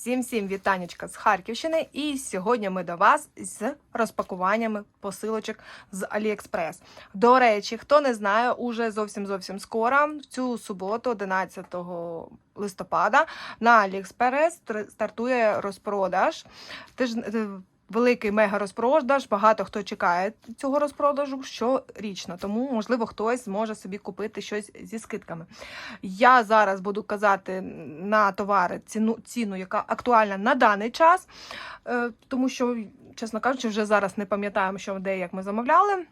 Всім всім вітанечка з Харківщини. І сьогодні ми до вас з розпакуваннями посилочок з Аліекспрес. До речі, хто не знає, уже зовсім зовсім скоро, в цю суботу, 11 листопада, на Аліекспрес стартує розпродаж. Теж е, великий мега розпродаж. Багато хто чекає цього розпродажу щорічно, тому можливо хтось зможе собі купити щось зі скидками. Я зараз буду казати на товари ціну, ціну яка актуальна на даний час, е, тому що, чесно кажучи, вже зараз не пам'ятаємо, що де як ми замовляли.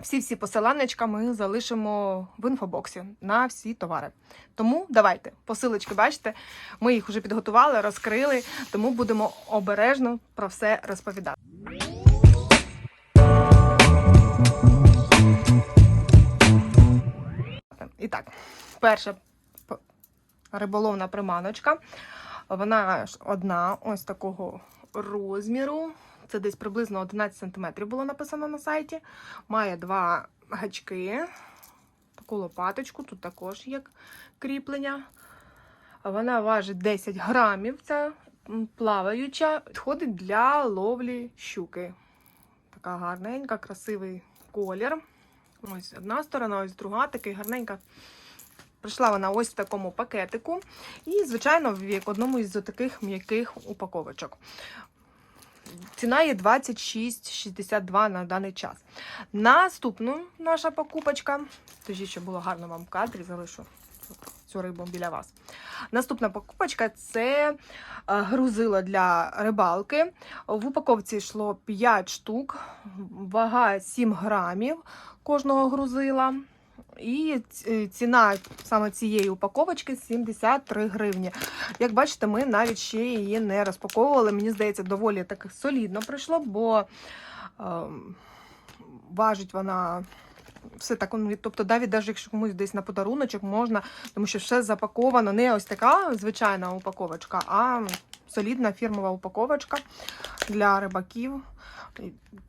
Всі-всі посиланнячка ми залишимо в інфобоксі на всі товари. Тому давайте, посилочки, бачите, ми їх вже підготували, розкрили, тому будемо обережно про все розповідати. І так, перша риболовна приманочка. Вона одна, ось такого розміру. Це десь приблизно 11 см було написано на сайті. Має два гачки, таку лопаточку, тут також є кріплення. Вона важить 10 грамів, ця плаваюча. Підходить для ловлі щуки. Така гарненька, красивий колір. Ось одна сторона, ось друга, такий гарненька. Прийшла вона ось в такому пакетику. І, звичайно, в одному із таких м'яких упаковочок. Ціна є 26,62 на даний час. Наступну наша покупочка. Тоді, щоб було гарно вам в кадрі, залишу цю рибу біля вас. Наступна покупочка це е, грузило для рибалки. В упаковці йшло 5 штук, вага 7 грамів кожного грузила. І ціна саме цієї упаковочки 73 гривні. Як бачите, ми навіть ще її не розпаковували. Мені здається, доволі так солідно прийшло, бо ем, важить вона все так. ну, Тобто, навіть якщо комусь десь на подаруночок можна, тому що все запаковано не ось така звичайна упаковочка, а солідна фірмова упаковочка для рибаків.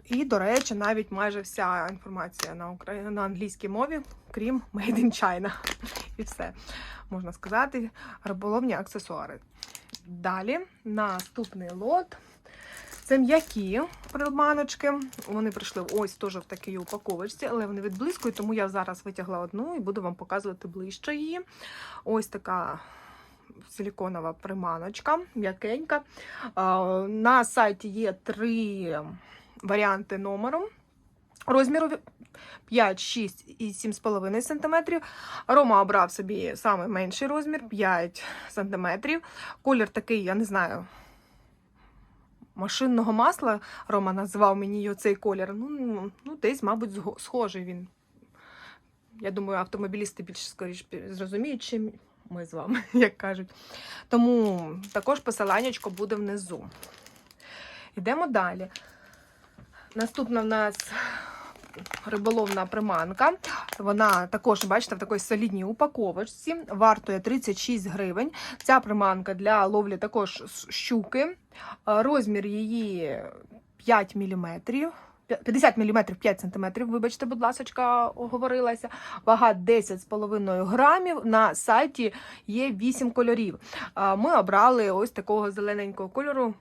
І, до речі, навіть майже вся інформація на укра... на англійській мові, крім Made in China. І все можна сказати, риболовні аксесуари. Далі наступний лот. Це м'які приманочки. Вони прийшли ось теж в такій упаковочці, але вони відблискують, тому я зараз витягла одну і буду вам показувати ближче її. Ось така силіконова приманочка, м'якенька. На сайті є три варіанти номеру. Розміру 5, 6 і 7,5 см. Рома обрав собі саме менший розмір 5 см. Колір такий, я не знаю, машинного масла. Рома назвав мені цей колір. Ну, ну десь, мабуть, схожий він. Я думаю, автомобілісти більш скоріш зрозуміють, чим ми з вами, як кажуть. Тому також посиланнячко буде внизу. Йдемо далі. Наступна в нас риболовна приманка. Вона також, бачите, в такій солідній упаковочці. Вартує 36 гривень. Ця приманка для ловлі також щуки. Розмір її 5 мм. 50 мм 5 см, вибачте, будь ласка, оговорилася. Вага 10,5 грамів. На сайті є 8 кольорів. Ми обрали ось такого зелененького кольору.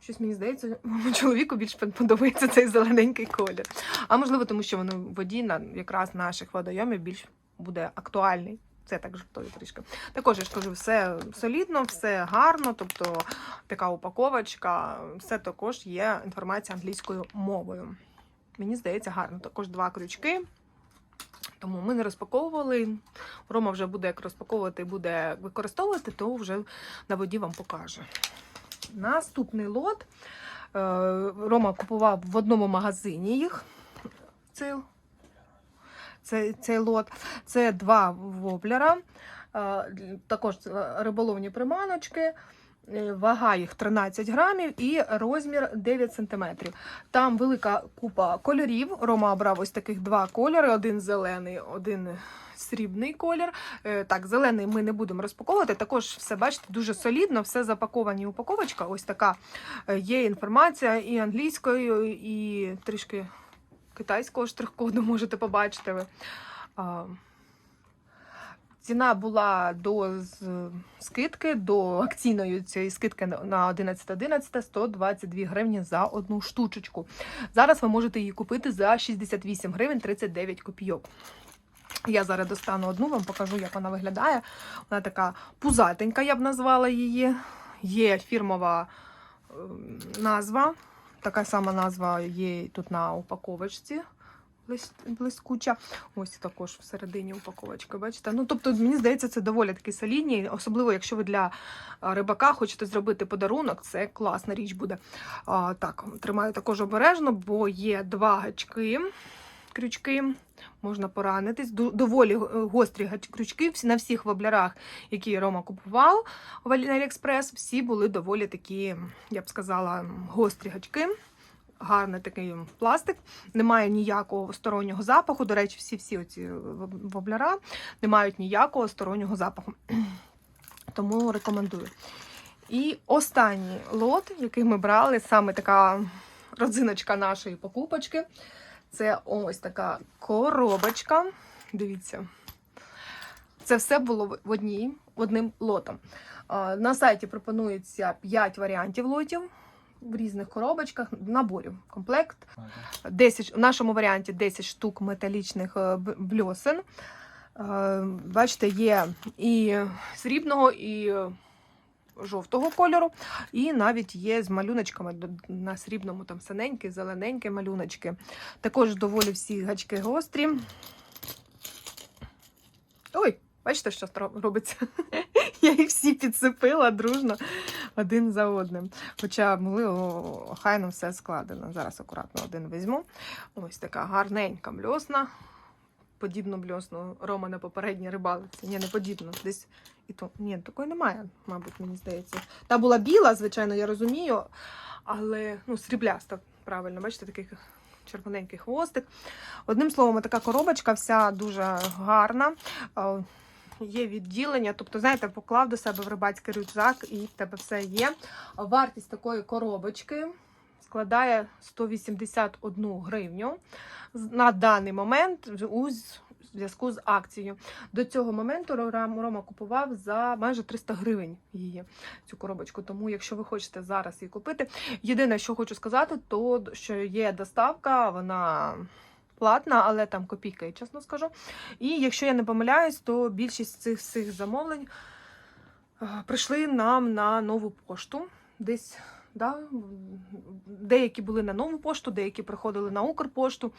Щось мені здається, чоловіку більш подобається цей зелененький колір. А можливо, тому що воно в воді на якраз наших водойомів більш буде актуальний. Це так жартую трішки. Також я ж кажу, все солідно, все гарно, тобто така упаковочка, все також є інформація англійською мовою. Мені здається, гарно. Також два крючки. Тому ми не розпаковували. Рома вже буде як розпаковувати буде використовувати, то вже на воді вам покаже. Наступний лот. Е, Рома купував в одному магазині їх. Цей, цей, цей лот. Це два воблера. Е, Також риболовні приманочки. Е, Вага їх 13 грамів і розмір 9 сантиметрів. Там велика купа кольорів. Рома обрав ось таких два кольори: один зелений, один срібний колір. Е, Так, зелений ми не будемо розпаковувати. Також все бачите, дуже солідно, все запаковані упаковочка. Ось така Е, є інформація і англійською, і трішки китайського штрих-коду можете побачити ви. Ціна була до скидки, до акційної цієї скидки на- на 11.11 122 гривні за одну штучечку. Зараз ви можете її купити за 68 гривень 39 копійок. Я зараз достану одну, вам покажу, як вона виглядає. Вона така пузатенька, я б назвала її. Є фірмова ем, назва. Така сама назва є тут на упаковочці. Блис- Блискуча. Ось також всередині упаковочка, бачите? Ну, тобто, мені здається, це доволі таки солідні, особливо, якщо ви для рибака хочете зробити подарунок, це класна річ буде. А, так, тримаю також обережно, бо є два гачки, крючки. Можна поранитись. Доволі е, гострі крючки. На всіх воблярах, які Рома купував в Аліекспрес, всі були доволі такі, я б сказала, гострі гачки. Гарний такий пластик, немає ніякого стороннього запаху. До речі, всі всі оці воб- вобляра не мають ніякого стороннього запаху. Тому рекомендую. І останній лот, який ми брали, саме така родзиночка нашої покупочки. Це ось така коробочка. Дивіться. Це все було в одній, одним лотом. На сайті пропонується 5 варіантів лотів в різних коробочках, наборів, комплект. 10, в нашому варіанті 10 штук металічних е, бльосин. Е, Бачите, є і срібного, і е, жовтого кольору, і навіть є з малюночками на срібному, там синенькі, зелененькі малюночки. Також доволі всі гачки гострі. Ой, бачите, що робиться? Я їх всі підсипила дружно один за одним. Хоча були о, охайно все складено. Зараз акуратно один візьму. Ось така гарненька бльосна. Подібну бльосну Рома на попередній рибалиці. Ні, не подібну. Десь і то. Ні, такої немає, мабуть, мені здається. Та була біла, звичайно, я розумію, але ну, срібляста, правильно, бачите, такий червоненький хвостик. Одним словом, така коробочка вся дуже гарна. Є відділення, тобто, знаєте, поклав до себе в рибацький рюкзак і в тебе все є. Вартість такої коробочки складає 181 гривню на даний момент у зв'язку з акцією. До цього моменту Рома купував за майже 300 гривень її цю коробочку. Тому, якщо ви хочете зараз її купити, єдине, що хочу сказати, то що є доставка, вона платна, але там копійки, чесно скажу. І якщо я не помиляюсь, то більшість цих всіх замовлень е, прийшли нам на нову пошту. Десь да, деякі були на нову пошту, деякі приходили на Укрпошту.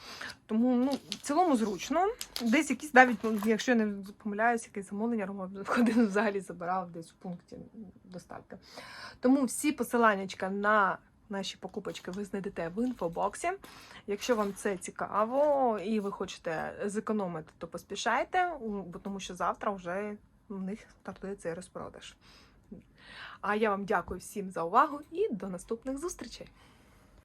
Тому ну, в цілому зручно. Десь якісь навіть, ну, якщо я не помиляюсь, якесь замовлення Рома взагалі забирав десь в пункті доставки. Тому всі посиланнячка на наші покупочки ви знайдете в інфобоксі. Якщо вам це цікаво і ви хочете зекономити, то поспішайте, тому що завтра вже в них стартує цей розпродаж. А я вам дякую всім за увагу і до наступних зустрічей!